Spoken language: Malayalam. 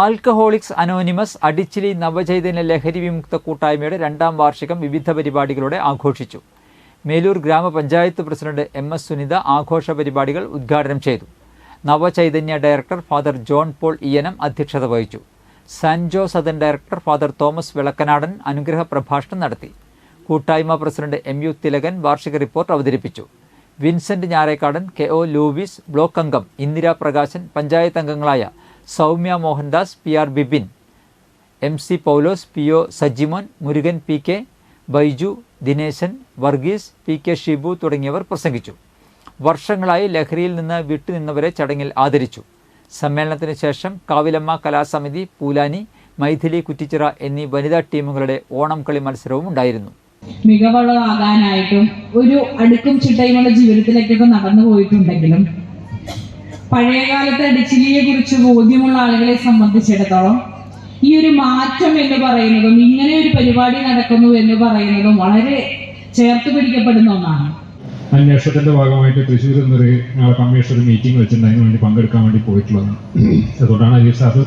ആൽക്കഹോളിക്സ് അനോണിമസ് അടിച്ചിലി നവചൈതന്യ ലഹരി വിമുക്ത കൂട്ടായ്മയുടെ രണ്ടാം വാർഷികം വിവിധ പരിപാടികളോടെ ആഘോഷിച്ചു. മേലൂർ ഗ്രാമപഞ്ചായത്ത് പ്രസിഡന്റ് എം എസ് സുനിത ആഘോഷ പരിപാടികൾ ഉദ്ഘാടനം ചെയ്തു. Navachaitanya director father John Paul Iyanam അധ്യക്ഷത വഹിച്ചു. Sanjo Sadan director father Thomas Vilakkanadan അനുഗ്രഹ പ്രഭാഷണം നടത്തി. കൂട്ടായ്മ പ്രസിഡന്റ് എം യു തിലകൻ വാർഷിക റിപ്പോർട്ട് അവതരിപ്പിച്ചു. Vincent Njarekkadan K O Louis block അംഗം ഇന്ദിരാ പ്രകാശൻ പഞ്ചായത്ത് അംഗങ്ങളായ Soumya Mohandas P R Bipin M C Paulose P O Sajimon Murukan P K Baiju Dineshan Varghese P K Shibu തുടങ്ങിയവർ പ്രസംഗിച്ചു. വർഷങ്ങളായി ലഹരിയിൽ നിന്ന് വിട്ടുനിന്നവരെ ചടങ്ങിൽ ആദരിച്ചു. സമ്മേളനത്തിന് ശേഷം കാവിലമ്മ കലാസമിതി പൂലാനി മൈഥിലി കുറ്റിച്ചിറ എന്നീ വനിതാ ടീമുകളുടെ ഓണം കളി മത്സരവും ഉണ്ടായിരുന്നു. മികവുള്ളതാകാനായിട്ടും ഒരു അടുക്കും ചിട്ടയുമുള്ള ജീവിതത്തിലേക്കൊക്കെ നടന്നു പോയിട്ടുണ്ടെങ്കിലും പഴയകാലത്തെ ഡിച്ചിലിയെ കുറിച്ച് ബോധ്യമുള്ള ആളുകളെ സംബന്ധിച്ചിടത്തോളം ഈ ഒരു മാറ്റം എന്ന് പറയുന്നതും ഇങ്ങനെ ഒരു പരിപാടി നടക്കുന്നു എന്ന് പറയുന്നതും വളരെ ചേർത്ത് പിടിക്കപ്പെടുന്ന ഒന്നാണ്. അന്വേഷണത്തിന്റെ ഭാഗമായിട്ട് തൃശ്ശൂർ എന്നൊരു കമ്മീഷണർ മീറ്റിംഗ് വെച്ചിട്ടുണ്ട് അതിന് വേണ്ടി പങ്കെടുക്കാൻ വേണ്ടി പോയിട്ടുള്ളതാണ്. അതുകൊണ്ടാണ് അലീഫ് സാബ്